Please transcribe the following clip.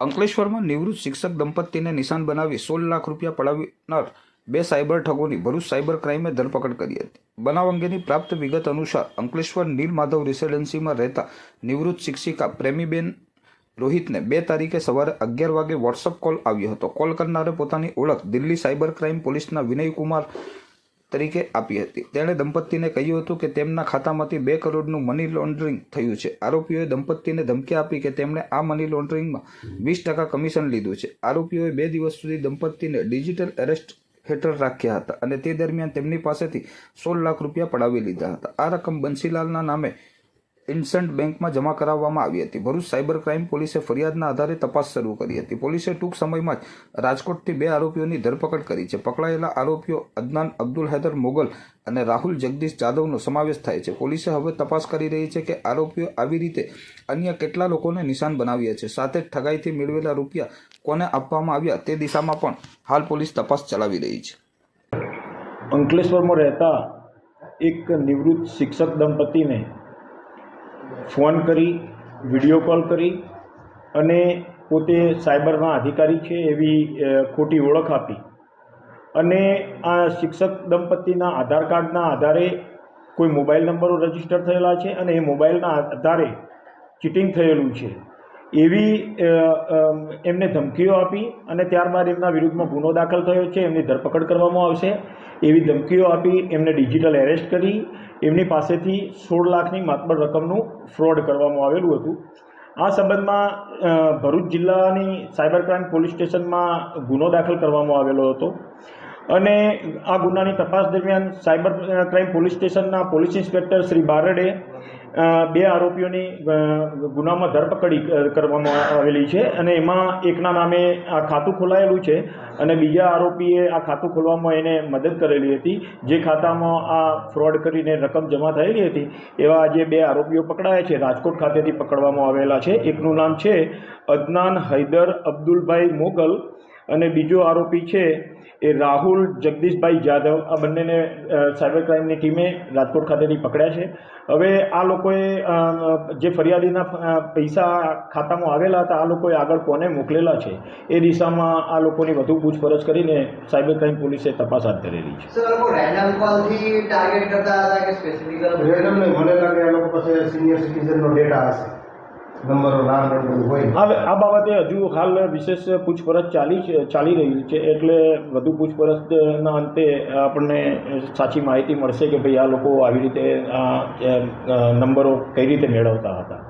અંકલેશ્વરમાં નિવૃત્ત શિક્ષક દંપતીને નિશાન બનાવી સોળ લાખ રૂપિયા પડાવનાર બે સાયબર ઠગોની ભરૂચ સાયબર ક્રાઇમે ધરપકડ કરી હતી. બનાવ અંગેની પ્રાપ્ત વિગત અનુસાર અંકલેશ્વર નીલ માધવ રેસિડેન્સીમાં રહેતા નિવૃત્ત શિક્ષિકા પ્રેમીબેન રોહિતને બે તારીખે સવારે અગિયાર વાગે વોટ્સઅપ કોલ આવ્યો હતો. કોલ કરનારે પોતાની ઓળખ દિલ્હી સાયબર ક્રાઇમ પોલીસના વિનયકુમાર તરીકે આપી હતી. તેણે દંપતીને કહ્યું હતું કે તેમના ખાતામાંથી બે કરોડનું મની લોન્ડરિંગ થયું છે. આરોપીઓએ દંપતીને ધમકી આપી કે તેમણે આ મની લોન્ડરિંગમાં વીસ ટકા કમિશન લીધું છે. આરોપીઓએ બે દિવસ સુધી દંપતીને ડિજિટલ એરેસ્ટ હેઠળ રાખ્યા હતા અને તે દરમિયાન તેમની પાસેથી સોળ લાખ રૂપિયા પડાવી લીધા હતા. આ રકમ બંસીલાલના નામે ઇન્સન્ટ બેંકમાં જમા કરાવવામાં આવી હતી. ભરૂચ સાયબર ક્રાઇમ પોલીસે ફરિયાદના આધારે તપાસ શરૂ કરી હતી. પોલીસે ટૂંક સમયમાં જ રાજકોટથી બે આરોપીઓની ધરપકડ કરી છે. પકડાયેલા આરોપીઓ અદનાન અબ્દુલ હૈદર મોગલ અને રાહુલ જગદીશ જાદવનો સમાવેશ થાય છે. પોલીસે હવે તપાસ કરી રહી છે કે આરોપીઓ આવી રીતે અન્ય કેટલા લોકોને નિશાન બનાવ્યા છે. સાથે ઠગાઈથી મેળવેલા રૂપિયા કોને આપવામાં આવ્યા તે દિશામાં પણ હાલ પોલીસ તપાસ ચલાવી રહી છે. અંકલેશ્વરમાં રહેતા એક નિવૃત્ત શિક્ષક દંપતીને ફોન કરી, વીડિયો કોલ કરી અને પોતે સાયબરના અધિકારી છે એવી ખોટી ઓળખ આપી. અને આ શિક્ષક દંપતીના આધાર કાર્ડના આધારે કોઈ મોબાઈલ નંબરો રજિસ્ટર થયેલા છે અને એ મોબાઈલના આધારે ચીટિંગ થયેલું છે. એવી એમને ધમકીઓ આપી અને ત્યારબાદ એમના વિરુદ્ધમાં ગુનો દાખલ થયો છે, એમની ધરપકડ કરવામાં આવશે. એવી ધમકીઓ આપી, એમને ડિજિટલ એરેસ્ટ કરી, એમની પાસેથી સોળ લાખની માતબર રકમનું ફ્રોડ કરવામાં આવેલું હતું. આ સંબંધમાં ભરૂચ જિલ્લાની સાયબર ક્રાઇમ પોલીસ સ્ટેશનમાં ગુનો દાખલ કરવામાં આવેલો હતો. અને આ ગુનાની તપાસ દરમિયાન સાયબર ક્રાઇમ પોલીસ સ્ટેશનના પોલીસ ઇન્સ્પેક્ટર શ્રી બારડે બે આરોપીઓની ગુનામાં ધરપકડી કરવામાં આવેલી છે અને એમાં એકના નામે આ ખાતું ખોલાયેલું છે અને બીજા આરોપીએ આ ખાતું ખોલવામાં એને મદદ કરેલી હતી. જે ખાતામાં આ ફ્રોડ કરીને રકમ જમા થયેલી હતી, એવા આજે બે આરોપીઓ પકડાયા છે, રાજકોટ ખાતેથી પકડવામાં આવેલા છે. એકનું નામ છે અદનાન હૈદર અબ્દુલભાઈ મોગલ અને બીજો આરોપી છે એ રાહુલ જગદીશભાઈ જાદવ આ બંનેને સાયબર ક્રાઇમની ટીમે રાજકોટ ખાતેથી પકડ્યા છે. હવે આ લોકોએ જે ફરિયાદીના પૈસા ખાતામાં આવેલા હતા આ લોકોએ આગળ કોને મોકલેલા છે? એ દિશામાં આ લોકોની વધુ પૂછપરછ કરીને સાયબર ક્રાઇમ પોલીસે તપાસ હાથ ધરેલી છે. સર આ લોકો રેન્ડમ કોલથી ટાર્ગેટ કરતા હતા કે સ્પેસિફિક રેન્ડમ નહીં મને લાગે આ લોકો પાસે સિનિયર સિટીઝનનો ડેટા હશે. નંબરો ને હોય. આ બાબતે હજુ હાલ વિશેષ પૂછપરછ ચાલી ચાલી રહી છે, એટલે વધુ પૂછપરછના અંતે આપણને સાચી માહિતી મળશે કે ભાઈ આ લોકો આવી રીતે નંબરો કઈ રીતે મેળવતા હતા.